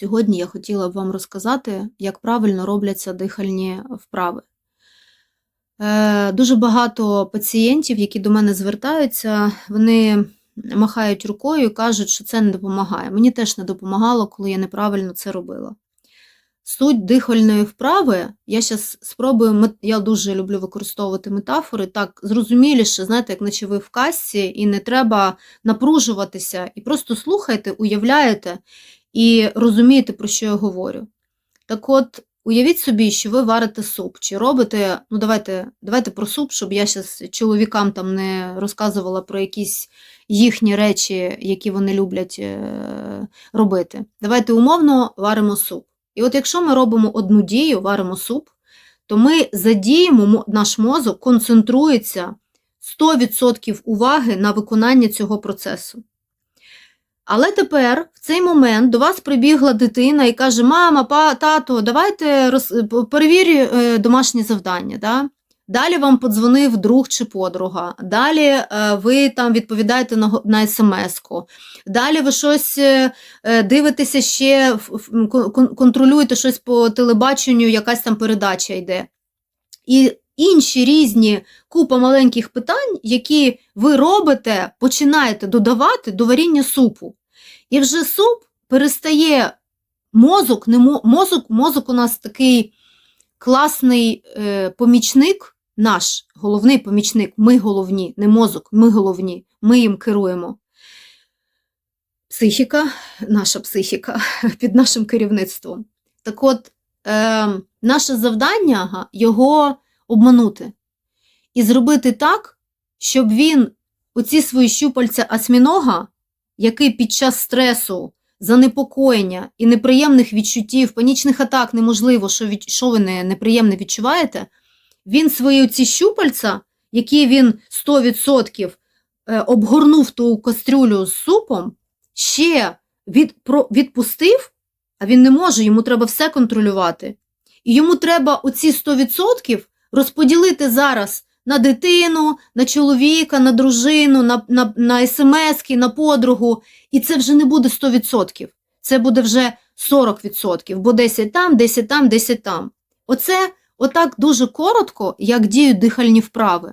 Сьогодні я хотіла б вам розказати, як правильно робляться дихальні вправи. Е, Дуже багато пацієнтів, які до мене звертаються, вони махають рукою і кажуть, що це не допомагає. Мені теж не допомагало, коли я неправильно це робила. Суть дихальної вправи, я зараз спробую, я дуже люблю використовувати метафори, так зрозуміліше, знаєте, як наче ви в касці, і не треба напружуватися, і просто слухайте, уявляєте і розумієте, про що я говорю. Так от, уявіть собі, що ви варите суп, чи робите, ну давайте, давайте про суп, щоб я зараз чоловікам там не розказувала про якісь їхні речі, які вони люблять е, робити. Давайте умовно варимо суп. І от якщо ми робимо одну дію, варимо суп, то ми задіємо, наш мозок концентрується 100% уваги на виконання цього процесу. Але тепер в цей момент до вас прибігла дитина і каже: Мама, па, тато, давайте роз... п- перевір е, домашнє завдання. Да? Далі вам подзвонив друг чи подруга. Далі е, ви там відповідаєте на, на смс-ку. Далі ви щось е, дивитеся ще, контролюєте щось по телебаченню, якась там передача йде. І інші різні купа маленьких питань, які ви робите, починаєте додавати до варіння супу. І вже суп перестає мозок, не мозок, мозок у нас такий класний е, помічник, наш головний помічник, ми головні, не мозок, ми головні, ми їм керуємо. Психіка, наша психіка під нашим керівництвом. Так от, е, наше завдання його обманути і зробити так, щоб він оці свої щупальця осьмінога, який під час стресу, занепокоєння і неприємних відчуттів, панічних атак неможливо, що, від, що ви не, неприємне відчуваєте, він свої ці щупальця, які він 100% е, обгорнув ту кастрюлю з супом, ще від, про, відпустив, а він не може, йому треба все контролювати. І йому треба оці 100% розподілити зараз на дитину, на чоловіка, на дружину, на, на, на смс, на подругу. І це вже не буде 100%. Це буде вже 40%, бо 10 там, 10 там, 10 там. Оце отак дуже коротко, як діють дихальні вправи.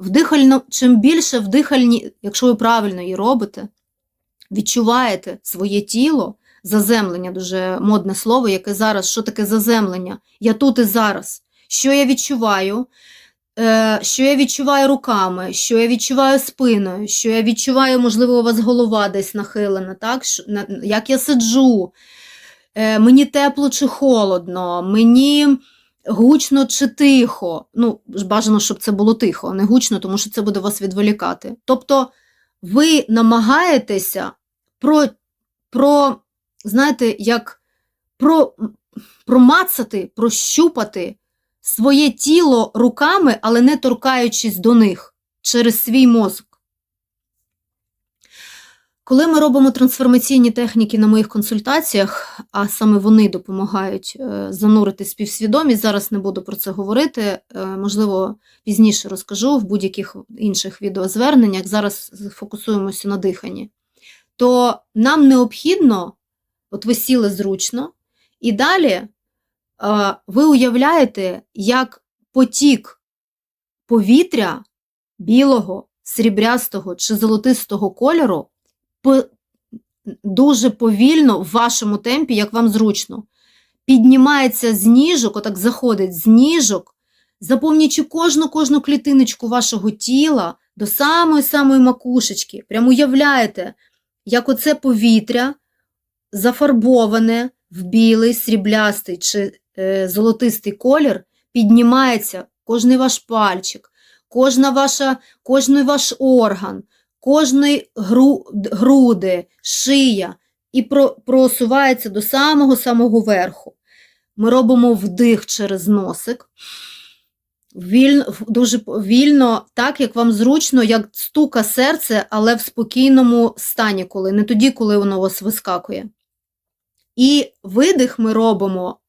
В дихально, чим більше в дихальні, якщо ви правильно її робите, відчуваєте своє тіло, заземлення, дуже модне слово, яке зараз, що таке заземлення? Я тут і зараз. Що я відчуваю? Е, Що я відчуваю руками, що я відчуваю спиною, що я відчуваю, можливо, у вас голова десь нахилена, так? Як я сиджу, е, мені тепло чи холодно, мені гучно чи тихо. Ну, бажано, щоб це було тихо, а не гучно, тому що це буде вас відволікати. Тобто ви намагаєтеся про, про знаєте, як про, промацати, прощупати своє тіло руками, але не торкаючись до них через свій мозок. Коли ми робимо трансформаційні техніки на моїх консультаціях, а саме вони допомагають е, занурити співсвідомість, зараз не буду про це говорити, е, можливо, пізніше розкажу в будь-яких інших відеозверненнях, зараз фокусуємося на диханні, то нам необхідно, от ви сіли зручно, і далі ви уявляєте, як потік повітря білого, срібрястого чи золотистого кольору дуже повільно в вашому темпі, як вам зручно, піднімається з ніжок, отак заходить з ніжок, заповнюючи кожну кожну клітиночку вашого тіла до самої-самої макушечки. Прямо уявляєте, як оце повітря зафарбоване в білий, сріблястий чи е, золотистий колір, піднімається кожний ваш пальчик, кожна ваша, кожний ваш орган, кожний гру, груди, шия і про, просувається до самого-самого верху. Ми робимо вдих через носик. Вільно, дуже вільно, так як вам зручно, як стука серце, але в спокійному стані, коли не тоді, коли воно у вас вискакує. І видих ми робимо е,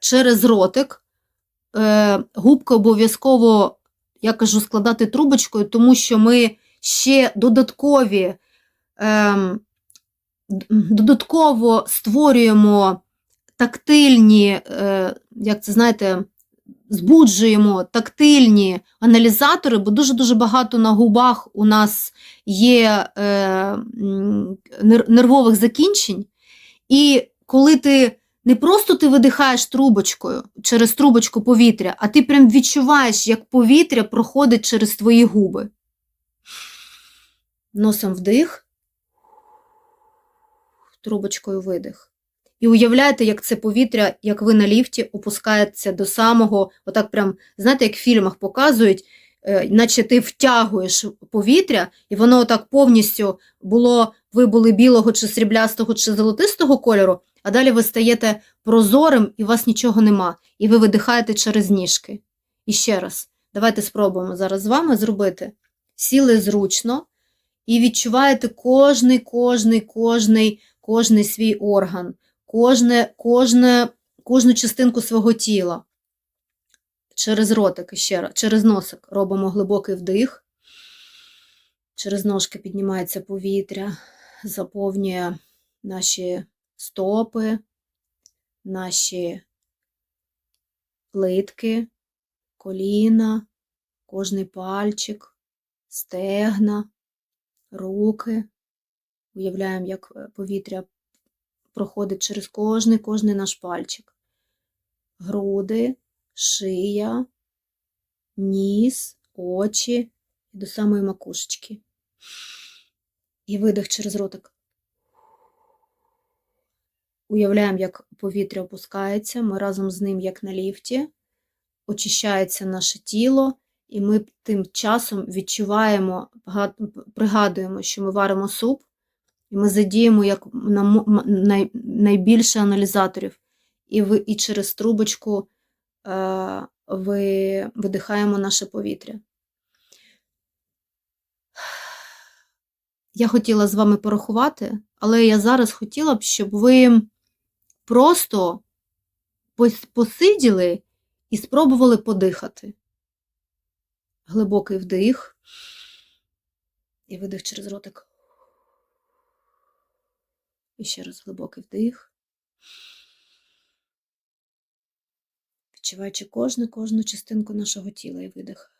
через ротик. Е, губки обов'язково, я кажу, складати трубочкою, тому що ми ще додаткові ем, додатково створюємо тактильні, е, як це знаєте, збуджуємо тактильні аналізатори, бо дуже-дуже багато на губах у нас є е, нервових закінчень. І коли ти не просто ти видихаєш трубочкою через трубочку повітря, а ти прям відчуваєш, як повітря проходить через твої губи. Носом вдих, трубочкою видих. І уявляєте, як це повітря, як ви на ліфті, опускається до самого, отак прям, знаєте, як в фільмах показують, наче ти втягуєш повітря, і воно отак повністю було, ви були білого чи сріблястого, чи золотистого кольору, а далі ви стаєте прозорим, і у вас нічого нема, і ви видихаєте через ніжки. І ще раз, давайте спробуємо зараз з вами зробити. Сіли зручно і відчуваєте кожний, кожний, кожний, кожний свій орган, кожне, кожне, кожну частинку свого тіла. Через ротик ще раз, через носик робимо глибокий вдих. Через ножки піднімається повітря, заповнює наші стопи, наші плитки, коліна, кожний пальчик, стегна, руки. Уявляємо, як е, повітря проходить через кожний, кожний наш пальчик. Груди, шия, ніс, очі і до самої макушечки. І видих через ротик. Уявляємо, як повітря опускається, ми разом з ним, як на ліфті, очищається наше тіло, і ми тим часом відчуваємо, пригадуємо, що ми варимо суп, і ми задіємо як найбільше аналізаторів. І, і через трубочку ви, видихаємо наше повітря. Я хотіла з вами порахувати, але я зараз хотіла б, щоб ви просто посиділи і спробували подихати. Глибокий вдих і видих через ротик. І ще раз глибокий вдих. Відчуваючи кожну, кожну частинку нашого тіла і видих.